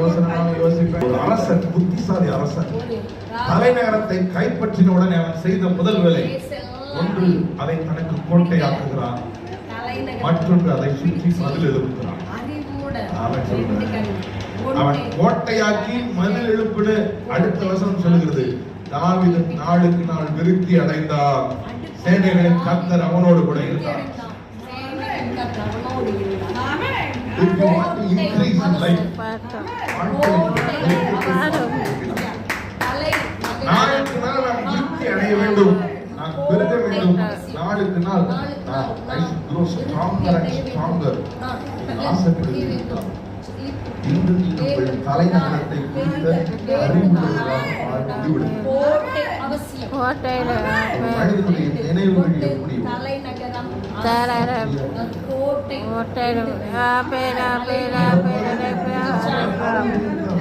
யோசனை யோசிப்பேன் ஒரு அரசன் புத்திசாலி அரசன். தலைநகரத்தை கைப்பற்றின உடனே அவன் செய்த முதல் வேலை ஒன்று அதை தனக்கு கோட்டையாக்குகிறான் மற்றொன்று அதை சுற்றி மதில் எழுப்புகிறான். அவன் கோட்டையாக்கி மதில் எழுப்பிடு. அடுத்த வசனம் சொல்கிறது தாவிதன் நாளுக்கு நாள் விருத்தி அடைந்தார் சேனைகளின் கத்தர் அவனோடு கூட இருந்தான் If you want to increase in life, நாளுக்கு நாள் அடைய வேண்டும். பெருக வேண்டும். நாளுக்கு நாள். இன்று தலைநகரத்தை குறித்த மனிதனுடைய நினைவுகள் எப்படி தலைநகரம். தலைநகரம். கோட்டை